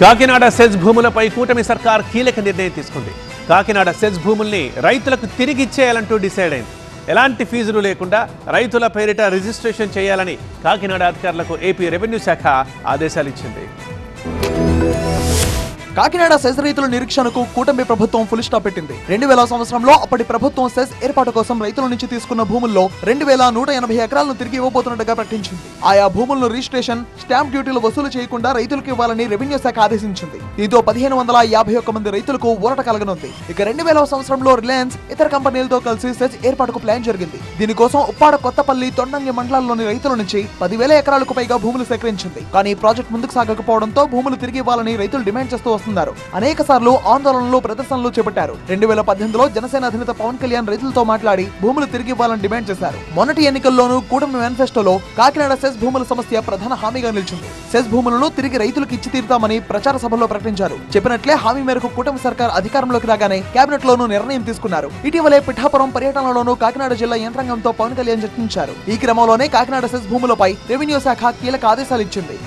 Kakinada SEZ భూములపై కూటమి సర్కార్ కీలక నిర్ణయం తీసుకుంది. కాకినాడ సెజ్ భూముల్ని రైతులకు తిరిగి ఇచ్చేయాలంటూ డిసైడ్ అయింది. ఎలాంటి ఫీజులు లేకుండా రైతుల పేరిట రిజిస్ట్రేషన్ చేయాలని కాకినాడ అధికారులకు ఏపీ రెవెన్యూ శాఖ ఆదేశాలు ఇచ్చింది. కాకినాడ సెస్ రైతుల నిరీక్షణకు కూటమి ప్రభుత్వం ఫుల్ స్టాప్ పెట్టింది. రెండు వేల సంవత్సరంలో అప్పటి ప్రభుత్వం సెస్ ఏర్పాటు కోసం రైతుల నుంచి తీసుకున్న భూముల్లో రెండు వేల నూట ఎనభై ఎకరాలను తిరిగి ఇవ్వబోతున్నట్టుగా ప్రకటించింది. ఆయా భూములను రిజిస్ట్రేషన్ స్టాంప్ డ్యూటీలు వసూలు చేయకుండా రైతులకు ఇవ్వాలని రెవెన్యూ శాఖ ఆదేశించింది. దీంతో పదిహేను వందల యాభై ఒక్క మంది రైతులకు ఊరట కలగనుంది. ఇక రెండు వేల సంవత్సరంలో రిలయన్స్ ఇతర కంపెనీలతో కలిసి సెజ్ ఏర్పాటుకు ప్లాన్ జరిగింది. దీనికోసం ఉప్పాడ కొత్తపల్లి తొండంగి మండలాల్లోని రైతుల నుంచి పదివేల ఎకరాలకు పైగా భూములు సేకరించింది. కానీ ప్రాజెక్ట్ ముందుకు సాగకపోవడంతో భూములు తిరిగి ఇవ్వాలని రైతులు డిమాండ్ చేస్తూ వస్తున్నారు అనేక సార్లు ఆందోళనలు ప్రదర్శనలు చేపట్టారు. రెండు వేల పద్దెనిమిదిలో జనసేన అధినేత పవన్ కళ్యాణ్ రైతులతో మాట్లాడి భూములు తిరిగి ఇవ్వాలని డిమాండ్ చేశారు. మొన్నటి ఎన్నికల్లోనూ కూటమి మేనిఫెస్టోలో కాకినాడ సెస్ భూముల సమస్య ప్రధాన హామీగా నిలిచింది. సెస్ భూములను తిరిగి రైతులకు ఇచ్చి తీరుతామని ప్రచార సభలో ప్రకటించారు. చెప్పినట్లే హామీ మేరకు కూటమి సర్కార్ అధికారంలోకి రాగానే కేబినెట్ లోనూ నిర్ణయం తీసుకున్నారు. ఇటీవలే పిఠాపురం పర్యటనలోనూ కాకినాడ జిల్లా యంత్రాంగంతో పవన్ కళ్యాణ్ చర్చించారు. ఈ క్రమంలోనే కాకినాడ సెస్ భూములపై రెవెన్యూ శాఖ కీలక ఆదేశాలు ఇచ్చింది.